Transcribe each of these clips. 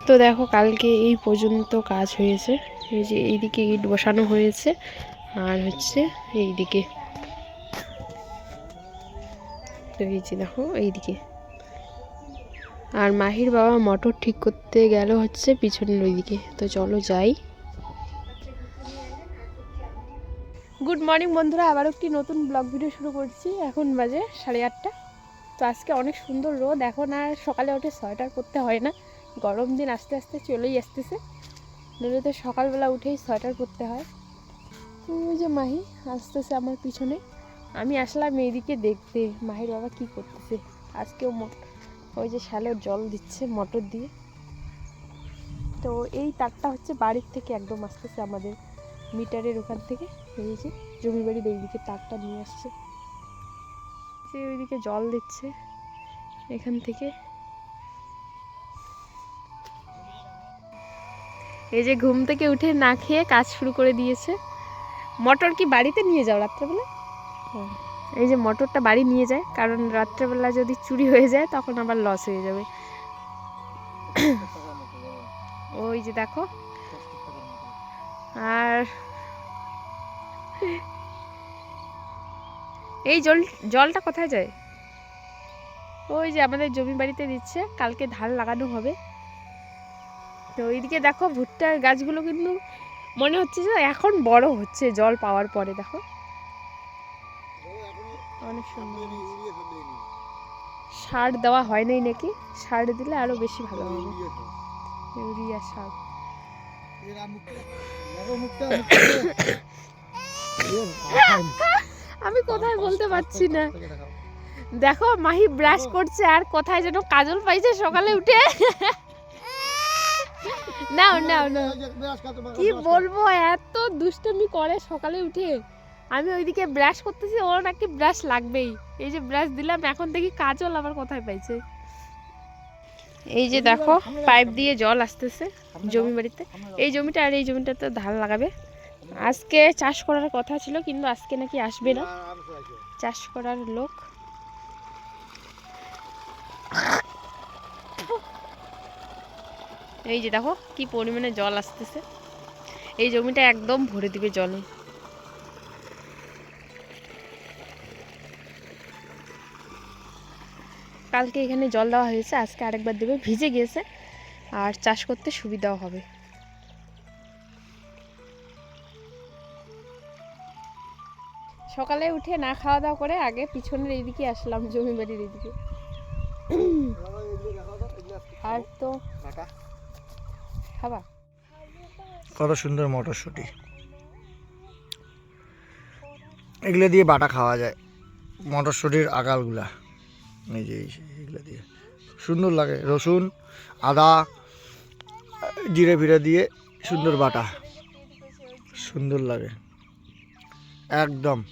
তো দেখো কালকে এই পর্যন্ত কাজ হয়েছে। এই যে এইদিকে ইট বসানো হয়েছে, আর হচ্ছে এইদিকে। দেখো এইদিকে। আর মাহির বাবা মোটর ঠিক করতে গেল হচ্ছে পিছনের ওইদিকে। তো চলো যাই। গুড মর্নিং বন্ধুরা আবার একটি নতুন ব্লগ ভিডিও শুরু করছি। এখন বাজে সাড়ে আটটা। তো আজকে অনেক সুন্দর রোদ, এখন আর সকালে উঠে সোয়েটার পরতে হয় না। গরম দিন আস্তে আস্তে চলেই আসতেছে। নইলে তো সকালবেলা উঠেই সোয়েটার পরতে হয়। ওই যে মাহি আসতেছে আমার পিছনে। আমি আসলাম এইদিকে দেখতে। মাহির বাবা কি করতেছে? আজকেও ওই যে শ্যালোর জল দিচ্ছে মোটর দিয়ে। তো এই তারটা হচ্ছে বাড়ির থেকে একদম আসতেছে আমাদের মিটারের ওখান থেকে। এই যে জমি বাড়ির এইদিকে তারটা নিয়ে আসছে। সে ওইদিকে জল দিচ্ছে এখান থেকে। এই যে ঘুম থেকে উঠে না খেয়ে কাজ শুরু করে দিয়েছে। মটর কি বাড়িতে নিয়ে যাও রাত্রেবেলা? এই যে মটরটা বাড়ি নিয়ে যায়, কারণ রাত্রেবেলা যদি চুরি হয়ে যায়, তখন আবার লস হয়ে যাবে। ওই যে দেখো। আর এই জল, জলটা কোথায় যায়? ওই যে আমাদের জমি বাড়িতে দিচ্ছে, কালকে ধান লাগানো হবে। তো ওইদিকে দেখো ভুট্টার গাছগুলো কিন্তু মনে হচ্ছে যে এখন বড় হচ্ছে জল পাওয়ার পরে, দেখো। অনেক সুন্দর। সার দেওয়া হয় নাই নাকি? সার দিলে আরও বেশি ভালো হবে। ইউরিয়া সার। আমি কোথায় বলতে পারছি না। দেখো, মাহি ব্রাশ করছে আর কোথায় যেন কাজল পাইছে সকালে উঠে। নাও নাও নাও। কি বলব এত দুষ্টমি করে সকালে উঠে। আমি ওইদিকে ব্রাশ করতেছি ওর নাকি ব্রাশ লাগবেই। এই যে ব্রাশ দিলাম এখন দেখি কাজল আবার কোথায় পাইছে। এই যে দেখো পাইপ দিয়ে জল আসতেছে জমি বাড়িতে। এই জমিটা আর এই জমিটাতে ধান লাগাবে। আজকে চাষ করার কথা ছিল কিন্তু আজকে নাকি আসবে না। চাষ করার লোক। এই যে দেখো কি পরিমাণে জল আসতেছে। এই জমিটা একদম ভরে দিবে জলে। কালকে এখানে জল দেওয়া হয়েছে আজকে আরেকবার দেবে ভিজে গিয়েছে। আর চাষ করতে সুবিধাও হবে। সকালে উঠে না খাওয়া দাওয়া করে আগে পিছনের এইদিকে আসলাম জমি বাড়ির এইদিকে। আর তো কত সুন্দর মটরশুঁটি। এগুলো দিয়ে বাটা খাওয়া যায়। মটরশুঁটির এই যে, এগুলো দিয়ে। সুন্দর লাগে। রসুন, আদা, জিরে ফিরে দিয়ে সুন্দর বাটা। সুন্দর লাগে। একদম।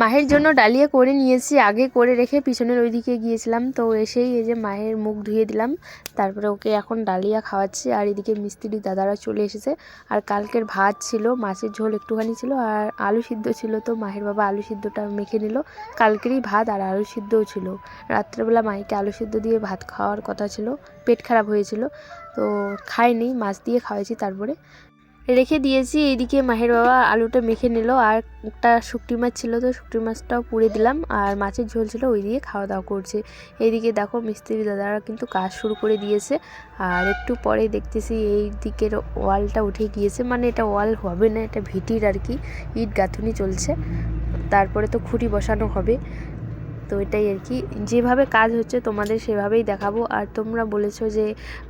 মাহের জন্য ডালিয়া করে নিয়েছি, আগে করে রেখে পিছনের ওইদিকে গিয়েছিলাম। তো এসেই এই যে মায়ের মুখ ধুয়ে দিলাম, তারপরে ওকে এখন ডালিয়া খাওয়াচ্ছি। আর এদিকে মিস্ত্রি দাদারা চলে এসেছে। আর কালকের ভাত ছিল, মাছের ঝোল একটুখানি ছিল, আর আলু সিদ্ধ ছিল। তো মাহের বাবা আলু সিদ্ধটা মেখে নিল। কালকেরই ভাত আর আলু সিদ্ধও ছিল। রাত্রেবেলা মাইকে আলু সিদ্ধ দিয়ে ভাত খাওয়ার কথা ছিল। পেট খারাপ হয়েছিল। তো খাইনি, মাছ দিয়ে খাওয়াইছি তারপরে। রেখে দিয়েছি। এইদিকে মাহের বাবা আলুটা মেখে নিল। আর একটা শুকটি মাছ ছিল তো শুকটি মাছটাও পুড়ে দিলাম। আর মাছের ঝোল ছিল, ওই দিয়ে খাওয়া দাওয়া করছে। এইদিকে দেখো মিস্ত্রি দাদারা কিন্তু কাজ শুরু করে দিয়েছে। আর একটু পরে দেখতেছি এই দিকের ওয়ালটা উঠে গিয়েছে। মানে এটা ওয়াল হবে না, এটা ভিটির আর কি। ইট গাঁথুনি চলছে। তারপরে তো খুঁটি বসানো হবে। তো এটাই আর কি। যেভাবে কাজ হচ্ছে তোমাদের সেভাবেই দেখাবো। আর তোমরা বলেছ যে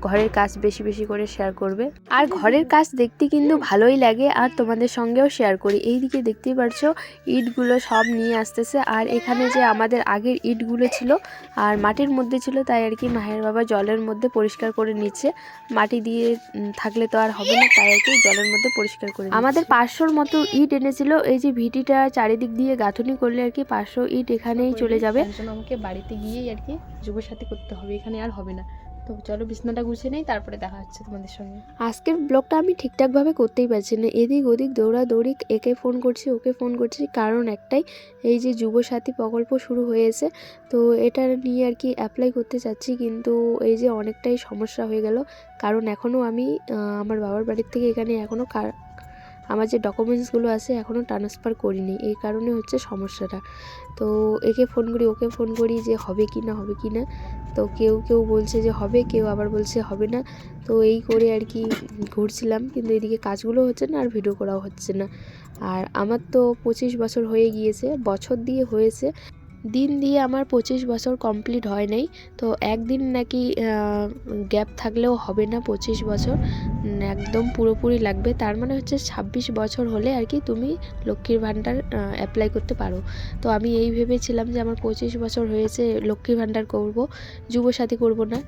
ঘরের কাজ বেশি বেশি করে শেয়ার করবে। আর ঘরের কাজ দেখতে কিন্তু ভালোই লাগে। আর তোমাদের সঙ্গেও শেয়ার করি। এইদিকে দেখতেই পারছ, ইটগুলো সব নিয়ে আসতেছে। আর এখানে যে আমাদের আগের ইটগুলো ছিল, আর মাটির মধ্যে ছিল, তাই আর কি মায়ের বাবা জলের মধ্যে পরিষ্কার করে নিচ্ছে। মাটি দিয়ে থাকলে তো আর হবে না, তাই আর কি জলের মধ্যে পরিষ্কার করে আমাদের পাঁচশোর মতো ইট এনেছিল। এই যে ভিটিটা চারিদিক দিয়ে গাঁথুনি করলে আর কি পাঁচশো ইট এখানেই চলে যাবে। আমাকে বাড়িতে গিয়েই আর কি যুবসাথী করতে হবে এখানে আর হবে না। তো চলো বিছনাটা গুছিয়ে নেই তারপরে দেখা হচ্ছে তোমাদের সঙ্গে। আজকের ব্লগটা আমি ঠিকঠাকভাবে করতেই পারছি না। এদিক ওদিক দৌড়াদৌড়ি একে ফোন করছি ওকে ফোন করছি। কারণ একটাই এই যে যুবসাথী প্রকল্প শুরু হয়েছে তো এটা নিয়ে আর কি অ্যাপ্লাই করতে চাচ্ছি। কিন্তু এই যে অনেকটাই সমস্যা হয়ে গেল। কারণ এখনও আমি আমার বাবার বাড়ির থেকে এখানে এখনও আমার যে ডকুমেন্টসগুলো আছে এখনও ট্রান্সফার করিনি, এই কারণে হচ্ছে সমস্যাটা। তো একে ফোন করি, ওকে ফোন করি যে হবে কি না, হবে কি না। তো কেউ কেউ বলছে যে হবে, কেউ আবার বলছে হবে না। তো এই করে আর কি ঘুরছিলাম, কিন্তু এদিকে কাজগুলো হচ্ছে না আর ভিডিও করাও হচ্ছে না। আর আমার তো পঁচিশ বছর হয়ে গিয়েছে, বছর দিয়ে হয়েছে। দিন দিয়ে আমার পঁচিশ বছর কমপ্লিট হয় নাই, তো একদিন নাকি গ্যাপ থাকলেও হবে না পঁচিশ বছর। একদম পুরোপুরি লাগবে। তার মানে হচ্ছে ছাব্বিশ বছর হলে আর কি তুমি লক্ষ্মীর ভাণ্ডার অ্যাপ্লাই করতে পারো। তো আমি এই ভেবেছিলাম যে আমার পঁচিশ বছর হয়েছে, লক্ষ্মীর ভাণ্ডার করব, যুবসাথী করব না।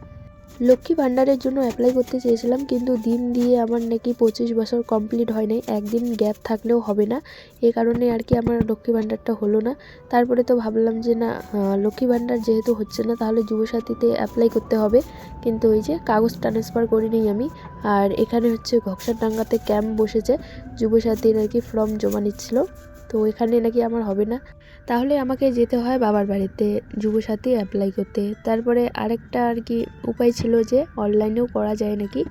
লক্ষ্মী ভাণ্ডারের জন্য অ্যাপ্লাই করতে চেয়েছিলাম, কিন্তু দিন দিয়ে আমার নাকি পঁচিশ বছর কমপ্লিট হয় নাই। একদিন গ্যাপ থাকলেও হবে না। এ কারণে আর কি আমার লক্ষ্মী ভাণ্ডারটা হলো না। তারপরে তো ভাবলাম যে না লক্ষ্মী ভাণ্ডার যেহেতু হচ্ছে না, তাহলে যুবসাথীতে অ্যাপ্লাই করতে হবে। কিন্তু ওই যে কাগজ ট্রান্সফার করিনি আমি। আর এখানে হচ্ছে ঘক্সারডাঙ্গাতে ক্যাম্প বসেছে। যুবসাথীর আর কি ফর্ম জমা নিচ্ছিল। তো এখানে নাকি আমার হবে না। তাহলে আমাকে যেতে হয় বাবার বাড়িতে যুবসাথী অ্যাপ্লাই করতে। তারপরে আরেকটা আর কি উপায় ছিল যে অনলাইনেও করা যায় নাকি।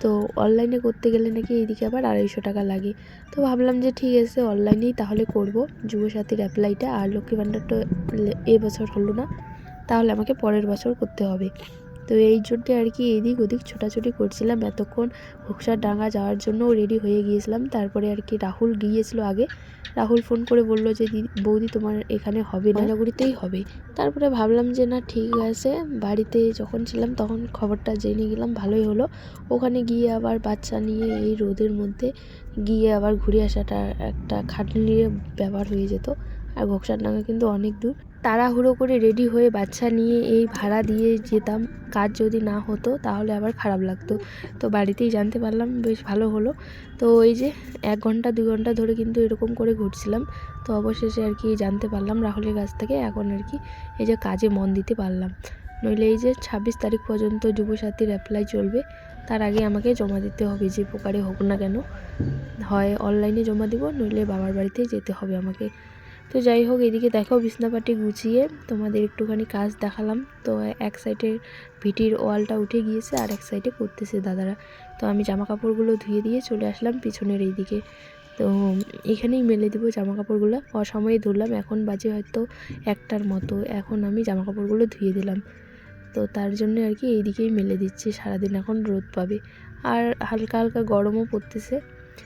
তো অনলাইনে করতে গেলে নাকি এইদিকে আবার আড়াইশো টাকা লাগে। তো ভাবলাম যে ঠিক আছে অনলাইনেই তাহলে করব। যুবসাথীর অ্যাপ্লাইটা আর লক্ষ্মী ভাণ্ডারটা এ বছর হলো না, তাহলে আমাকে পরের বছর করতে হবে। তো এই জন্যে আর কি এদিক ওদিক ছোটাছুটি করছিলাম। এতক্ষণ ঘুকসার ডাঙ্গা যাওয়ার জন্য রেডি হয়ে গিয়েছিলাম। তারপরে আর কি রাহুল গিয়েছিল আগে। রাহুল ফোন করে বলল যে বৌদি তোমার এখানে হবে না? ময়নাগুড়িতেই হবে। তারপরে ভাবলাম যে, না, ঠিক আছে। বাড়িতে যখন ছিলাম তখন খবরটা জেনে গেলাম, ভালোই হলো। ওখানে গিয়ে আবার বাচ্চা নিয়ে এই রোদের মধ্যে গিয়ে আবার ঘুরে আসাটা একটা খাটনির ব্যাপার হয়ে যেত। আর ঘোকসারডাঙ্গা কিন্তু অনেক দূর। তাড়াহুড়ো করে রেডি হয়ে বাচ্চা নিয়ে এই ভাড়া দিয়ে যেতাম। কাজ যদি না হতো, তাহলে আবার খারাপ লাগতো। তো বাড়িতেই জানতে পারলাম, বেশ ভালো হলো। তো ওই যে এক ঘণ্টা, দু ঘণ্টা ধরে কিন্তু এরকম করে ঘুরছিলাম। তো অবশেষে আর কি জানতে পারলাম রাহুলের কাছ থেকে, এখন আর কি এই যে কাজে মন দিতে পারলাম। নইলে এই যে ছাব্বিশ তারিখ পর্যন্ত যুবসাথীর অ্যাপ্লাই চলবে, তার আগে আমাকে জমা দিতে হবে, যে প্রকারে হোক না কেন। হয় অনলাইনে জমা দিব, নইলে বাবার বাড়িতেই যেতে হবে আমাকে। তো যাই হোক, এদিকে দেখো বিছনাপাটি গুছিয়ে তোমাদের একটুখানি কাজ দেখালাম। তো এক সাইডের ভিটির ওয়ালটা উঠে গিয়েছে আর এক সাইডে করতেছে দাদারা। তো আমি জামা কাপড়গুলো ধুয়ে দিয়ে চলে আসলাম পিছনের এই দিকে তো এখানেই মেলে দেবো জামা কাপড়গুলো অসময়ে ধুলাম এখন বাজে হয়তো একটার মতো। এখন আমি জামা কাপড়গুলো ধুয়ে দিলাম। তো তার জন্য আর কি এইদিকেই মেলে দিচ্ছি, সারাদিন এখন রোদ পাবে। আর হালকা হালকা গরমও পড়তেছে।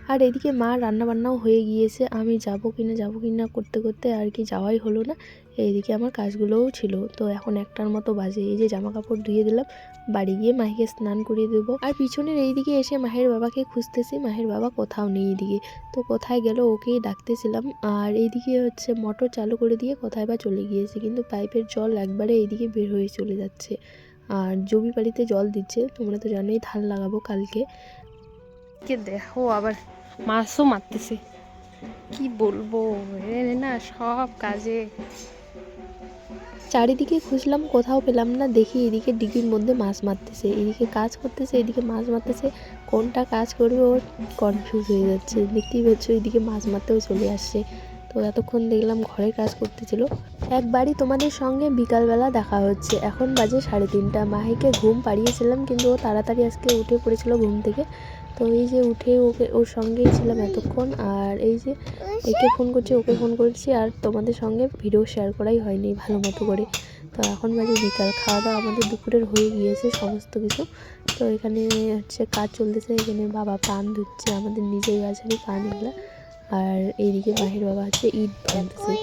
আর এদিকে মা রান্না বান্নাও হয়ে গিয়েছে। আমি যাব কিনা যাব কিনা করতে করতে আর কি যাওয়াই হলো না। এইদিকে আমার কাজগুলোও ছিল। তো এখন একটার মতো বাজে। এই যে জামা কাপড় ধুয়ে দিলাম, বাড়ি গিয়ে মাহিকে স্নান করিয়ে দেবো। আর পিছনের এইদিকে এসে মাহের বাবাকে খুঁজতেছি। মাহের বাবা কোথাও নেই এদিকে। তো কোথায় গেল ওকেই ডাকতেছিলাম। আর এইদিকে হচ্ছে মোটর চালু করে দিয়ে কোথায় বা চলে গিয়েছে। কিন্তু পাইপের জল একবারে এইদিকে বের হয়ে চলে যাচ্ছে। আর জমি বাড়িতে জল দিচ্ছে। তোমরা তো জানোই ধান লাগাবো কালকে। কে দেখো আবার মাছও মারতেছে। কি বলব? না সব কাজে। চারিদিকে খুঁজলাম, কোথাও পেলাম না। দেখি এদিকে ডিগির মধ্যে মাছ মারতেছে। এদিকে কাজ করতেছে, এদিকে মাছ মারতেছে। কোনটা কাজ করবে ওর কনফিউজ হয়ে যাচ্ছে। দেখতেই পাচ্ছ এদিকে মাছ মারতেও চলে আসছে। তো এতক্ষণ দেখলাম ঘরের কাজ করতেছিল। একবারই তোমাদের সঙ্গে বিকালবেলা দেখা হচ্ছে। এখন বাজে সাড়ে তিনটা। মাহিকে ঘুম পাড়িয়েছিলাম, কিন্তু ও তাড়াতাড়ি আজকে উঠে পড়েছিল ঘুম থেকে। তো এই যে উঠে ওকে, ওর সঙ্গেই ছিলাম এতক্ষণ, আর এই যে একে ফোন করছি, ওকে ফোন করছি, আর তোমাদের সঙ্গে ভিডিও শেয়ার করাই হয়নি ভালো মতো করে। তো এখন বাজে বিকাল খাওয়া দাওয়া আমাদের দুপুরের হয়ে গিয়েছে সমস্ত কিছু। তো এখানে হচ্ছে কাজ চলতেছে, এখানে বাবা পান ধুচ্ছে, আমাদের নিজের গাছেরই পান এগুলো আর এইদিকে মাহির বাবা হচ্ছে ইট ভাঙতেছে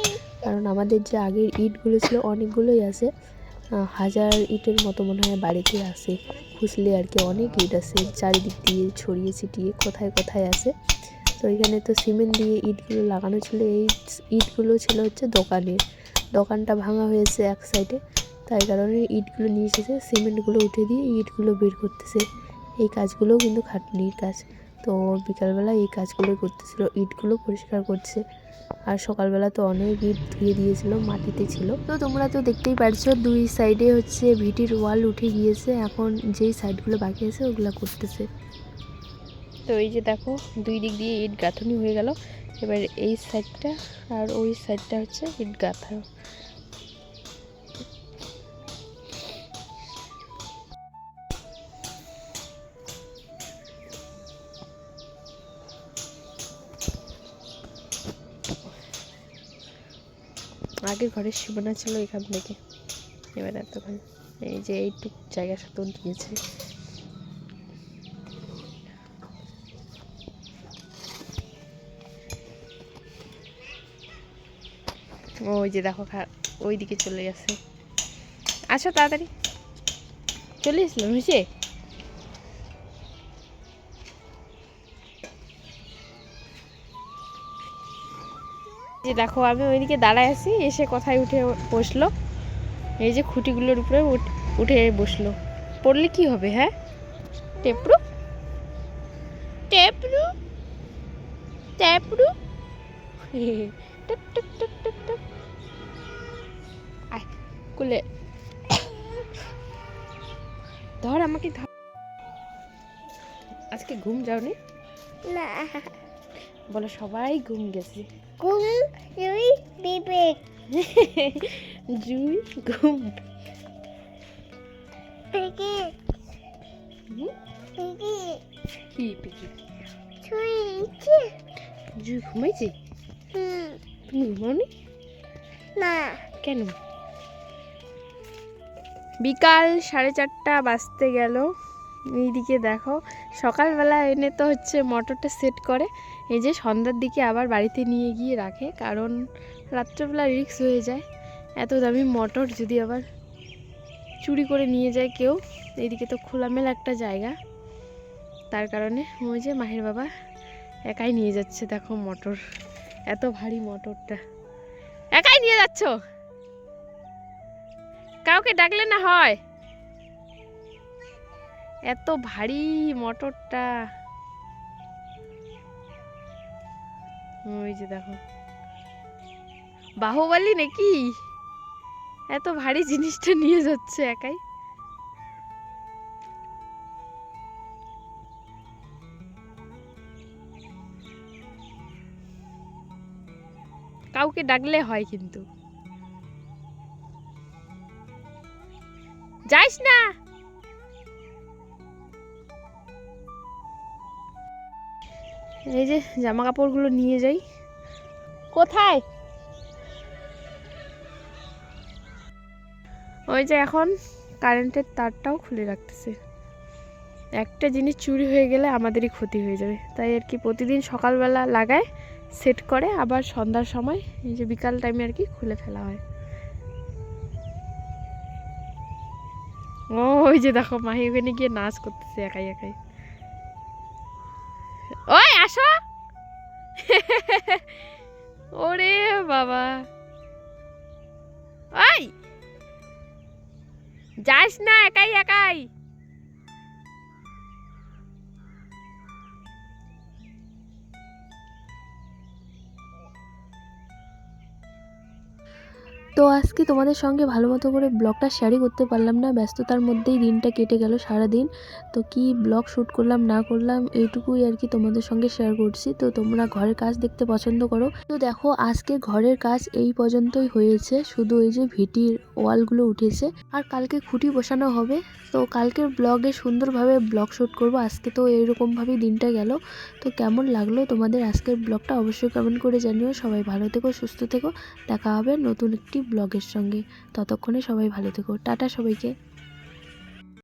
কারণ আমাদের যে আগের ইটগুলো ছিল, অনেকগুলোই আছে। হাজার ইটের মতো মনে হয় বাড়িতে আছে। খুঁজলে আর কি অনেক ইট আছে, চারিদিক দিয়ে ছড়িয়ে ছিটিয়ে কোথায় কোথায় আছে। তো এখানে তো সিমেন্ট দিয়ে ইটগুলো লাগানো ছিল। এই ইটগুলো ছিল হচ্ছে দোকানের দোকানটা ভাঙা হয়েছে এক সাইডে তাই কারণে ইটগুলো নিয়ে এসেছে। সিমেন্টগুলো উঠে দিয়ে ইটগুলো বের করতেছে। এই কাজগুলোও কিন্তু খাটনির কাজ। তো বিকালবেলা এই কাজগুলো করতেছিল, ইটগুলো পরিষ্কার করছে। আর সকালবেলা তো অনেক ইট ধুয়ে দিয়েছিল, মাটিতে ছিল। তো তোমরা তো দেখতেই পারছ, দুই সাইডে হচ্ছে ভিটির ওয়াল উঠে গিয়েছে, এখন যেই সাইডগুলো বাকি আছে ওগুলো করতেছে। তো এই যে দেখো, দুই দিক দিয়ে ইট গাঁথনি হয়ে গেল। এবার এই সাইডটা আর ওই সাইডটা হচ্ছে ইট গাঁথা। আগের ঘরের সীমানা ছিল এখান থেকে। এবার এতক্ষণ এই যে এইটুক জায়গা সাথে দিয়েছে ওই যে দেখো ওই দিকে চলে গেছে। আসো তাড়াতাড়ি। চলে এসলো হয়েছে? যে দেখো আমি ওইদিকে দাঁড়ায় আছি, এসে কথায় উঠে বসল। এই যে খুঁটিগুলোর উপরে উঠ- বসল। পড়লে কি হবে হ্যাঁ? টেপরু টেপরু টেপরু কুলে। ধর আমাকে ধর। আজকে ঘুম যাওনি? না। বলো সবাই ঘুম গেছে। তুই বিবেক। জুই ঘুম? কি পিকি? জুই ঘুমাইছে? তুমি ঘুমাওনি? না। কেন? বিকাল সাড়ে চারটা বাজতে গেল। এইদিকে দেখো সকালবেলা এনে তো হচ্ছে মোটরটা সেট করে। এই যে সন্ধ্যার দিকে আবার বাড়িতে নিয়ে গিয়ে রাখে, কারণ রাত্রেবেলা রিক্স হয়ে যায়। এত দামি মোটর যদি আবার চুরি করে নিয়ে যায় কেউ, এইদিকে তো খোলামেলা একটা জায়গা। তার কারণে ওই যে মাহের বাবা একাই নিয়ে যাচ্ছে, দেখো মোটর, এত ভারী মোটরটা। একাই নিয়ে যাচ্ছ? কাউকে ডাকলে না হয়? এত ভারী মোটরটা। ওই যে দেখো। বাহুবলী নাকি? এত ভারী জিনিসটা নিয়ে যাচ্ছে একাই। কাউকে ডাকলে হয় কিন্তু। যাইস না! এই যে জামা কাপড়গুলো নিয়ে যাই। কোথায়? ওই যে এখন কারেন্টের তারটাও খুলে রাখতেছে। একটা জিনিস চুরি হয়ে গেলে আমাদেরই ক্ষতি হয়ে যাবে। তাই আর কি প্রতিদিন সকালবেলা লাগায়, সেট করে, আবার সন্ধ্যার সময় এই যে বিকাল টাইমে আর কি খুলে ফেলা হয়। ও, ওই যে দেখো, মাহি ওখানে গিয়ে নাচ করতেছে একাই একাই। আসো ওরে বাবা। ওই যাস না একাই একাই। আজকে তোমাদের সঙ্গে ভালো মতো করে ব্লগটা শেয়ারই করতে পারলাম না? ব্যস্ততার মধ্যেই দিনটা কেটে গেল সারা দিন তো কি ব্লগ শ্যুট করলাম, না করলাম, এইটুকুই আর কি তোমাদের সঙ্গে শেয়ার করছি। তো তোমরা ঘরের কাজ দেখতে পছন্দ করো। তো দেখো, আজকে ঘরের কাজ এই পর্যন্তই হয়েছে। শুধু এই যে ভিটির ওয়ালগুলো উঠেছে। আর কালকে খুঁটি বসানো হবে। তো কালকের ব্লগে সুন্দরভাবে ব্লগ শ্যুট করব। আজকে তো এইরকমভাবেই দিনটা গেল। তো কেমন লাগল তোমাদের আজকের ব্লগটা অবশ্যই কমেন্ট করে জানিও। সবাই ভালো থেকো, সুস্থ থেকো। দেখা হবে নতুন একটি ব্লগের সঙ্গে। ততক্ষণে সবাই ভালো থেকো। টাটা সবাইকে।